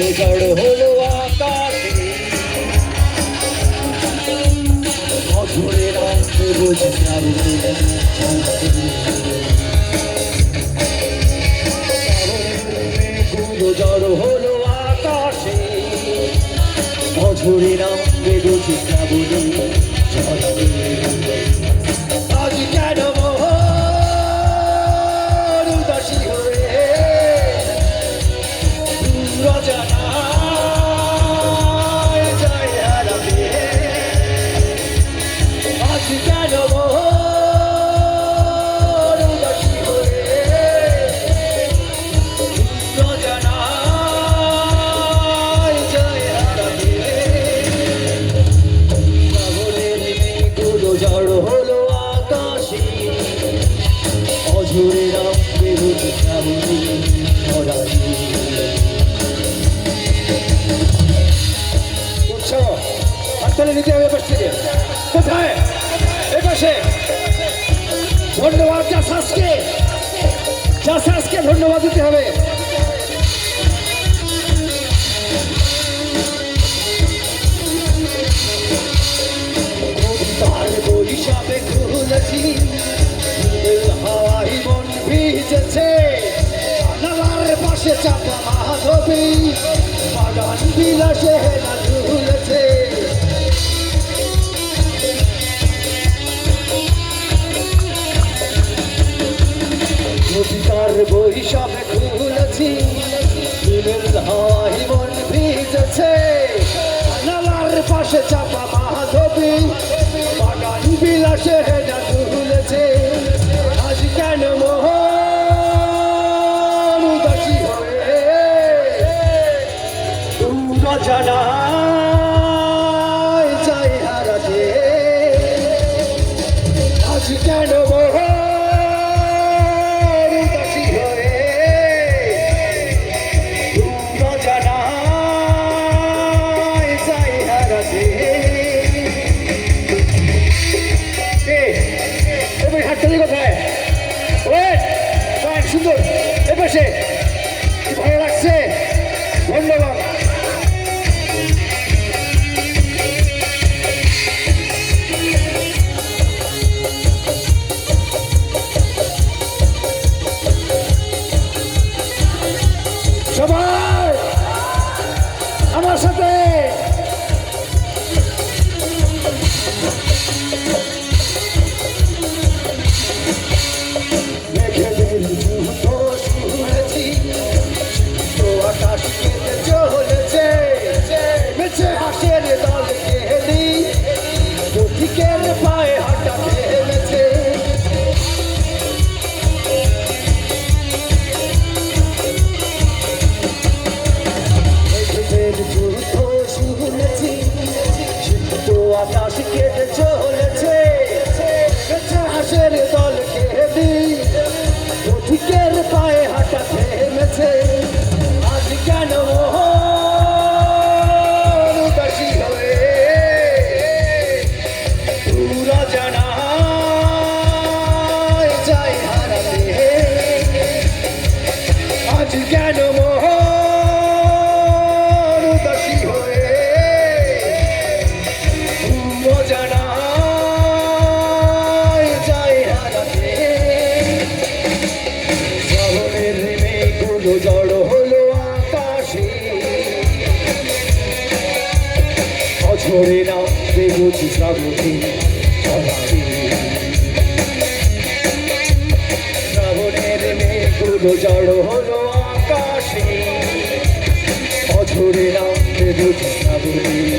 চণ্ডীগড় হলো আকাশে। মধুরের অংশে বুঝে হাততালি নিতে হবে বসতে কোথায়? এপাশে। ধন্যবাদ চাষাসকে চাষাসকে ধন্যবাদ দিতে হবে। চাপা মাধবী বাগান বিলাসে হেলা ঝুলেছে কবিতার বৈশাখে খুলেছি ফুলের ধাই মন ভিজেছে নালার পাশে চাপা মাধবী বাগান বিলাসে জানায় চাই হারাতে আজ কেন কোথায়? সুন্দর। এ পাশে। আজ কেন ধরে নাও দেবতী শ্রাবতী শ্রাবণের মেঘগুলো জড়ো হলো আকাশে অঝরে নাও দেবতী শ্রাবতী